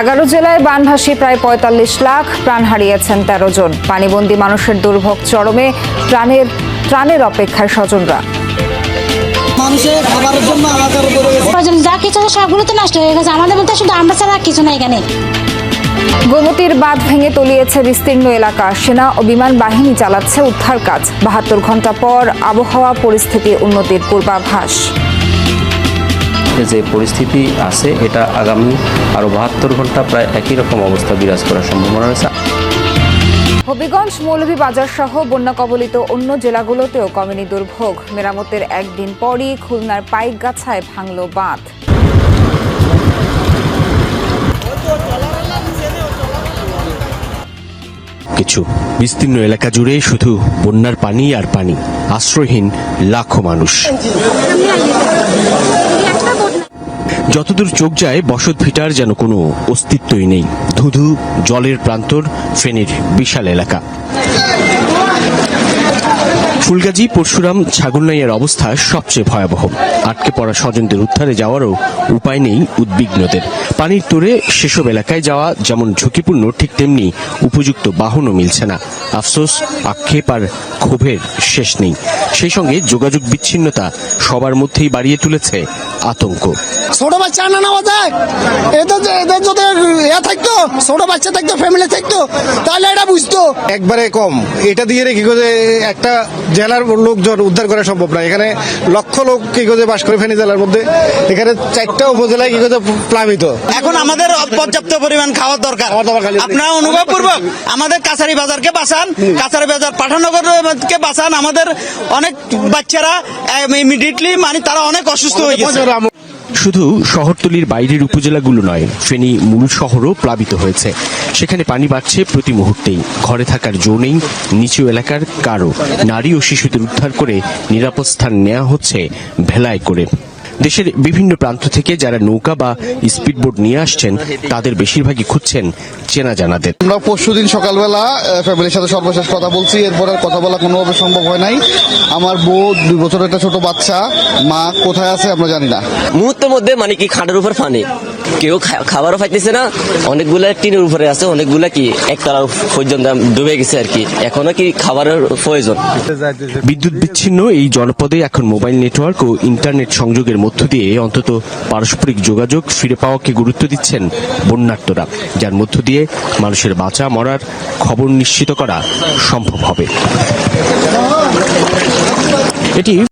এগারো জেলায় বানভাসী প্রায় পঁয়তাল্লিশ লাখ প্রাণ হারিয়েছেন তেরো জন। পানিবন্দী মানুষের দুর্ভোগ চরমে প্রাণের প্রাণের অপেক্ষায় স্বজনরা। যা কিছু আছে সবগুলো তো নষ্ট হয়ে গেছে। আমাদের মধ্যে শুধু আমরা ছাড়া কিছু নাই এখানে। গোমতীর বাঁধ ভেঙে তলিয়েছে বিস্তীর্ণ এলাকা। সেনা ও বিমান বাহিনী চালাচ্ছে উদ্ধার কাজ। বাহাত্তর ঘণ্টা পর আবহাওয়া পরিস্থিতি উন্নতির পূর্বাভাস। যে পরিস্থিতি আছে এটা আগামী আরও বাহাত্তর ঘণ্টা প্রায় একই রকম অবস্থা বিরাজ করার সম্ভাবনা রয়েছে হবিগঞ্জ মৌলভীবাজার সহ বন্যা কবলিত অন্য জেলাগুলোতেও কমেনি দুর্ভোগ। মেরামতের একদিন পরই খুলনার পাইকগাছায় ভাঙল বাঁধ। কিছু বিস্তীর্ণ এলাকা জুড়ে শুধু বন্যার পানি আর পানি। আশ্রয়হীন লাখো মানুষ। যতদূর চোখ যায়, বসত ভিটার যেন কোনো অস্তিত্বই নেই। ধুধু জলের প্রান্তর, ফেনীর বিশাল এলাকা। ফুলগাজী, পরশুরাম, ছাগলনাইয়ের অবস্থা সবচেয়ে ভয়াবহ। আটকে পড়া স্বজনদের উদ্ধারে যাওয়ারও উপায় নেই উদ্বিগ্নদের। পানির তোরে সেসব এলাকায় যাওয়া যেমন ঝুঁকিপূর্ণ, ঠিক তেমনি উপযুক্ত বাহনও মিলছে না। আফসোস, আক্ষেপ আর ক্ষোভের শেষ নেই। সেই সঙ্গে যোগাযোগ বিচ্ছিন্নতা সবার মধ্যেই বাড়িয়ে তুলেছে আতঙ্ক। ছোট বাচ্চা না এদের যদি থাকতো ছোট বাচ্চা থাকতো ফ্যামিলি থাকতো তাহলে এটা বুঝতো। একবারে কম। এটা দিয়ে কি করে একটা জেলার লোকজন উদ্ধার করা সম্ভব না। এখানে লক্ষ লোক কি করে বাস করে ফেনী জেলার মধ্যে। এখানে চারটা উপজেলায় কি করে প্লাবিত। এখন আমাদের পর্যাপ্ত পরিমাণ খাওয়ার দরকার। আপনারা অনুভব পূর্বক আমাদের কাছারি বাজারকে বাঁচান কাছারি বাজার পাঠানগরকে বাঁচান। আমাদের অনেক বাচ্চারা ইমিডিয়েটলি মানে তারা অনেক অসুস্থ হয়ে গেছে। শুধু শহরতলির বাইরের উপজেলাগুলো নয়, ফেনী মূল শহরও প্লাবিত হয়েছে। সেখানে পানি বাড়ছে প্রতি মুহূর্তেই। ঘরে থাকার জো নেই, নিচু এলাকার কারও নারী ও শিশুদের উদ্ধার করে নিরাপদ স্থান নেওয়া হচ্ছে ভেলায় করে। দেশের বিভিন্ন প্রান্ত থেকে যারা নৌকা বা স্পিড স্পিডবোট নিয়ে আসছেন তাদের বেশিরভাগই খুঁজছেন চেনা জানাদের। আমরা পরশু দিন সকালবেলা ফ্যামিলির সাথে সর্বশেষ কথা বলছি এরপর আর কথা বলা কোনোভাবে সম্ভব হয় নাই। আমার বউ দুই বছরের একটা ছোট বাচ্চা মা কোথায় আছে আমরা জানি না। মুহূর্তের মধ্যে মানে কি খাটের উপর পানি? কেউ খাবারও পাইতেছে না অনেকগুলা টিনের উপরে আছে অনেকগুলা কি একতলা পর্যন্ত ডুবে গেছে আর কি। এখনও কি খাবারের প্রয়োজন? বিদ্যুৎ বিচ্ছিন্ন এই জনপদে এখন মোবাইল নেটওয়ার্ক ও ইন্টারনেট সংযোগের মধ্য দিয়ে অন্তত পারস্পরিক যোগাযোগ ফিরে পাওয়াকে গুরুত্ব দিচ্ছেন বন্যার্তরা যার মধ্য দিয়ে মানুষের বাঁচা মরার খবর নিশ্চিত করা সম্ভব হবে। এটি